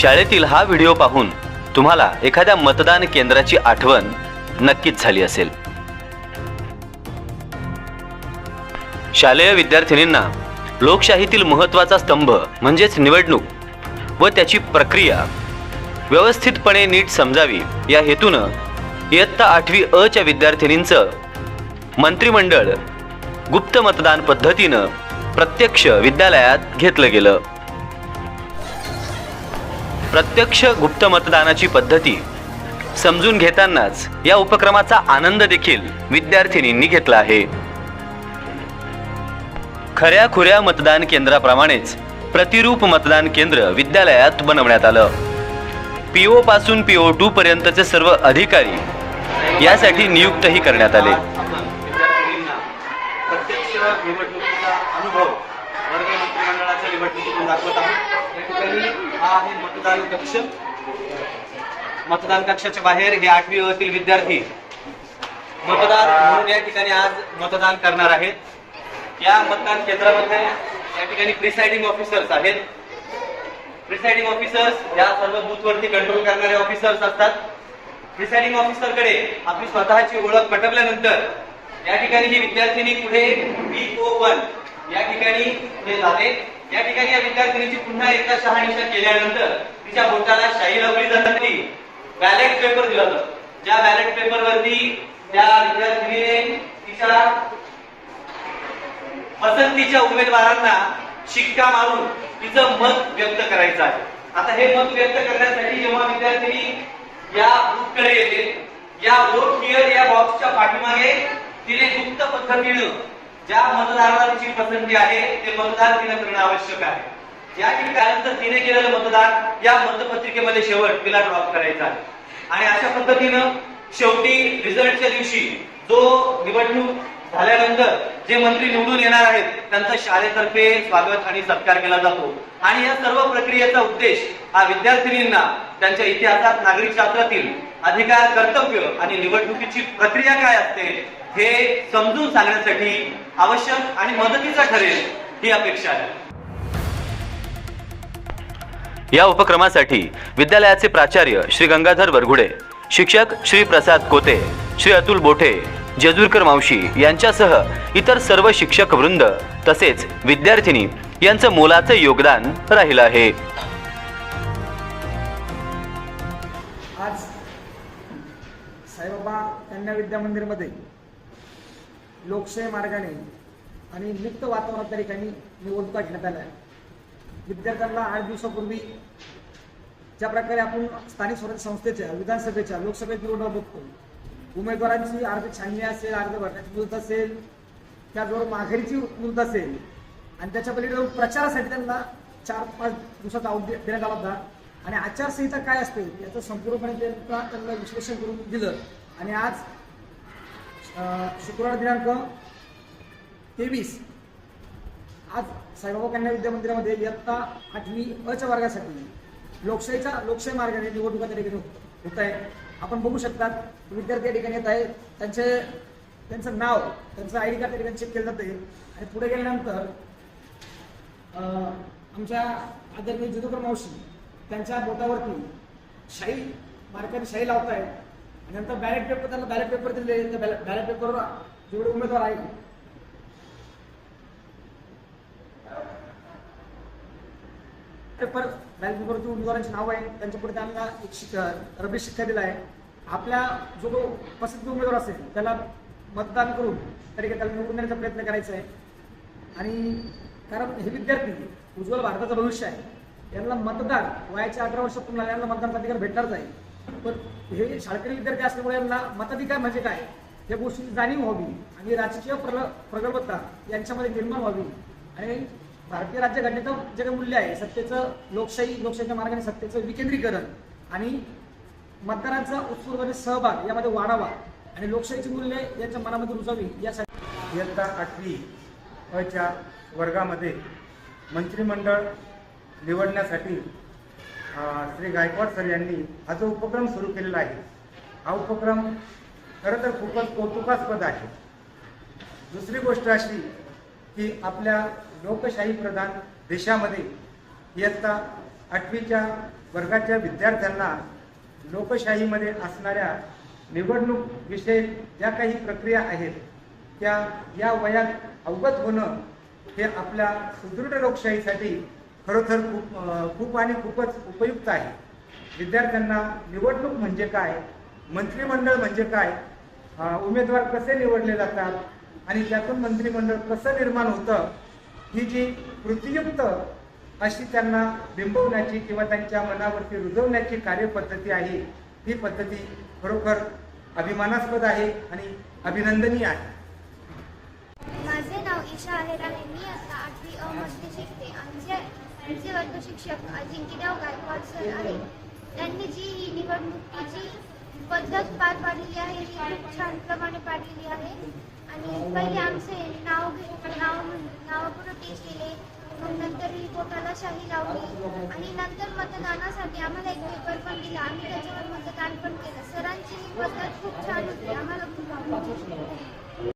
शाळेतील हा व्हिडिओ पाहून तुम्हाला एखाद्या मतदान केंद्राची आठवण नक्कीच झाली असेल. शालेय विद्यार्थिनींना लोकशाहीतील महत्त्वाचा स्तंभ म्हणजेच निवडणूक व त्याची प्रक्रिया व्यवस्थितपणे नीट समजावी या हेतूनं इयत्ता आठवी अ च्या विद्यार्थिनींचं मंत्रिमंडळ गुप्त मतदान पद्धतीनं प्रत्यक्ष विद्यालयात घेतलं गेलं. प्रत्यक्ष गुप्त मतदानाची पद्धती. समजून घेतानाच या उपक्रमाचा आनंद देखील विद्यार्थिनींनी घेतला आहे. खऱ्या खुऱ्या मतदान केंद्राप्रमाणेच प्रतिरूप मतदान केंद्र विद्यालयात बनवण्यात आलं. पीओ पासून पीओ टू पर्यंतचे सर्व अधिकारी यासाठी नियुक्तही करण्यात आले. निवडणुकीचा अनुभव वर्ग मंत्रिमंडळाच्या निवडणुकीतून दाखवत आहोत. या ठिकाणी हा आहे मतदान कक्ष. मतदान कक्षाच्या बाहेर हे आठवी अतील विद्यार्थी मतदार म्हणून या ठिकाणी आज मतदान करणार आहेत. या मतदान केंद्रामध्ये या ठिकाणी प्रिसाइडिंग ऑफिसर्स आहेत. प्रिसाइडिंग ऑफिसर्स या सर्व बूथवरती कंट्रोल करणारे ऑफिसर्स असतात. प्रिसाइडिंग ऑफिसरकडे आपली स्वतःची ओळख पटवल्यानंतर या ठिकाणी ही विद्यार्थिनी पुढे बी ओ वन या ठिकाणी पुढे जाते या ठिकाणी या विद्यार्थिनीची पुन्हा एकदा शहानिशा केल्यानंतर तिच्या बोटाला शाही लावली जाते बॅलेट पेपर दिला जातो. ज्या बॅलेट पेपर वरती त्या विद्यार्थिनीने तिच्या पसंतीच्या उमेदवारांना शिक्का मारून तिचं मत व्यक्त करायचं आहे. आता हे मत व्यक्त करण्यासाठी जेव्हा विद्यार्थिनी या बुककडे येते या वोट हिअर या बॉक्सच्या पाठीमागे तिने गुप्त पद्धतीनं ज्या मतदारांची पसंती आहे ते मतदान तिने करणं आवश्यक आहे. या ठिकाणी तिने केलेलं मतदान या मतपत्रिकेमध्ये शेवट तिला ड्रॉप करायचा आहे. आणि अशा पद्धतीनं शेवटी रिझल्टच्या दिवशी जो निवडणूक झाल्यानंतर जे मंत्री निवडून येणार आहेत त्यांचा शाळेतर्फे स्वागत आणि सत्कार केला जातो. आणि या सर्व प्रक्रियेचा उद्देश हा विद्यार्थिनींना त्यांच्या इतिहासात नागरिक शास्त्रातील अधिकार कर्तव्य आणि निवडणुकीची प्रक्रिया काय असते हे समजून सांगण्यासाठी आवश्यक आणि मदतीचा ठरेल ही अपेक्षा आहे. या उपक्रमासाठी विद्यालयाचे प्राचार्य श्री गंगाधर वरघुडे शिक्षक श्री प्रसाद कोते श्री अतुल बोठे जेजूरकर मावशी यांच्यासह इतर सर्व शिक्षक वृंद तसेच विद्यार्थिनी यांचं मोलाचं योगदान राहिलं आहे. आज साईबाबा कन्या विद्या मंदिरमध्ये लोकशाही मार्गाने आणि मुक्त वातावरणात त्या ठिकाणी निवडणुका घेण्यात आल्या. विद्यार्थ्यांना आठ दिवसापूर्वी ज्या प्रकारे आपण स्थानिक स्वराज्य संस्थेच्या विधानसभेच्या लोकसभेत निवडणूक बघतो उमेदवारांची अर्ज छाननी असेल अर्ज भरण्याची मुदत असेल त्याचबरोबर माघारीची मुदत असेल आणि त्याच्या पलीकडे प्रचारासाठी त्यांना चार पाच दिवसाचा अवधी देण्यात आला होता. आणि आचारसंहिता काय असते याचं संपूर्णपणे त्यांना त्यांना विश्लेषण करून दिलं. आणि आज शुक्रवार दिनांक तेवीस. आज साईबाबा कन्या विद्या मंदिरामध्ये इयत्ता आठवी अच्या वर्गासाठी लोकशाहीच्या लोकशाही मार्गाने निवडणुका त्या ठिकाणी होत आहे आपण बघू शकतात विद्यार्थी या ठिकाणी येत आहेत. त्यांचे त्यांचं नाव त्यांचं आय डी कार्ड त्या ठिकाणी चेक केलं जाते आणि पुढे गेल्यानंतर आमच्या आदरणीय जिदुकर मावशी त्यांच्या बोटावरती शाही मार्गाने शाही लावतायत. नंतर बॅलेट पेपर त्यांना बॅलेट पेपर दिले त्या बॅलेट पेपरवर जेवढे उमेदवार आहेत. पेपर बॅलेट पेपरवरती उमेदवारांची नाव आहे. त्यांच्या पुढे त्यांना एक शिक रबी शिक्का दिला आहे. आपल्या जो तो पसंत उमेदवार असेल त्याला मतदान करून तरी त्याला निवडून देण्याचा प्रयत्न करायचा आहे. आणि कारण हे विद्यार्थी उज्ज्वल भारताचं भविष्य आहे. यांना मतदान वयाच्या अठरा वर्ष पूर्ण यांना मतदानाचा अधिकार भेटणारच आहे. पण हे शाळकरी विद्यार्थी असल्यामुळे यांना मताधिकार म्हणजे काय? या गोष्टीची जाणीव व्हावी आणि राजकीय प्रल प्रगल्भता यांच्यामध्ये निर्माण व्हावी. आणि भारतीय राज्यघटनेचं जे काही मूल्य आहे सत्तेचं लोकशाही लोकशाहीच्या मार्गाने सत्तेचं विकेंद्रीकरण आणि मतदारांचा उत्स्फूर्तपणे सहभाग यामध्ये वाढावा आणि लोकशाहीची मूल्ये यांच्या मनामध्ये रुजावी यासाठी इयत्ता आठवी अच्या वर्गामध्ये मंत्रिमंडळ निवडण्यासाठी श्री गायकवाड सर यांनी हा जो उपक्रम सुरू केलेला आहे हा उपक्रम खरं तर खूपच कौतुकास्पद आहे. दुसरी गोष्ट अशी की आपल्या लोकशाही प्रधान देशामध्ये इयत्ता आठवीच्या वर्गाच्या विद्यार्थ्यांना लोकशाहीमध्ये असणाऱ्या निवडणूक विषयक ज्या काही प्रक्रिया आहेत त्या या वयात अवगत होणं हे आपल्या सुदृढ लोकशाहीसाठी खरोखर खूप खूप आणि खूपच उपयुक्त आहे. विद्यार्थ्यांना निवडणूक म्हणजे काय? मंत्रिमंडळ म्हणजे काय? उमेदवार कसे निवडले जातात? आणि त्यातून मंत्रिमंडळ कसं निर्माण होतं? ही जी कृतीयुक्त अशी त्यांना बिंबवण्याची किंवा त्यांच्या मनावरती रुजवण्याची कार्यपद्धती आहे ही पद्धती खरोखर अभिमानास्पद आहे आणि अभिनंदनीय आहे. माझे नाव ईशा आहे. मी आता आठवी अ मध्ये शिकते. आमचे वर्ग शिक्षक अजिंक्यराव गायकवाड सर आहे त्यांनी जी ही निवडणुकीची पद्धत पार पाडलेली आहे ती खूप छान प्रमाणे पाडलेली आहे. आणि पहिले आमचे नाव नाव नाव टेस्ट केले. मग नंतर रिपोर्टाला शाही लावली. आणि नंतर मतदानासाठी आम्हाला एक पेपर पण दिला. आम्ही त्याच्यावर मतदान पण केलं. सरांची ही पद्धत खूप छान होती. आम्हाला खूप आवडली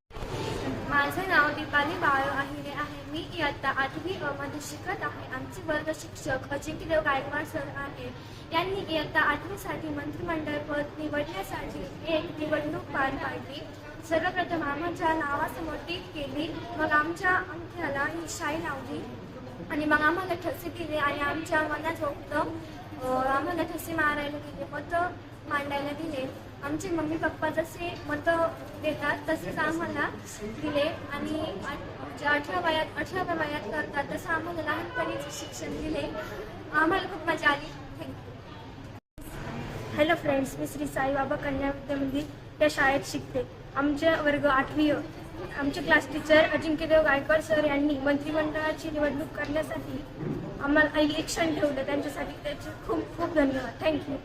माझे नाव दीपाली बाळ आहिरे आहे मी इयत्ता आठवी अ मध्ये शिकत आहे. आमचे वर्ग शिक्षक अजिंक्यदेव गायकवाड सर आहे यांनी इयत्ता आठवीसाठी मंत्रिमंडळ पद निवडण्यासाठी एक निवडणूक पार पाडली. सर्वप्रथम आमच्या नावासमोर टीक केली. मग आमच्या अंगठ्याला ही शाई लावली. आणि मग आम्हाला ठसे दिले आणि आमच्या मनात फक्त आम्हाला ठसे मारायला दिले मतं मांडायला दिले. आमचे मम्मी पप्पा जसे मतं देतात तसेच आम्हाला दिले. आणि जे अठरा वयात अठराव्या वयात करतात तसं आम्हाला लहानपणीच शिक्षण दिले आम्हाला खूप मजा आली. थँक्यू हॅलो फ्रेंड्स मी श्री साईबाबा कन्या विद्यामंदिर या शाळेत शिकते. आमच्या वर्ग आठवी आमचे class teacher Ajinkyadev Gaikwad sir यांनी मंत्रिमंडळाची निवडणूक करण्यासाठी आम्हाला इलेक्शन ठेवलं. त्यांच्यासाठी त्याचे खूप खूप धन्यवाद. थँक्यू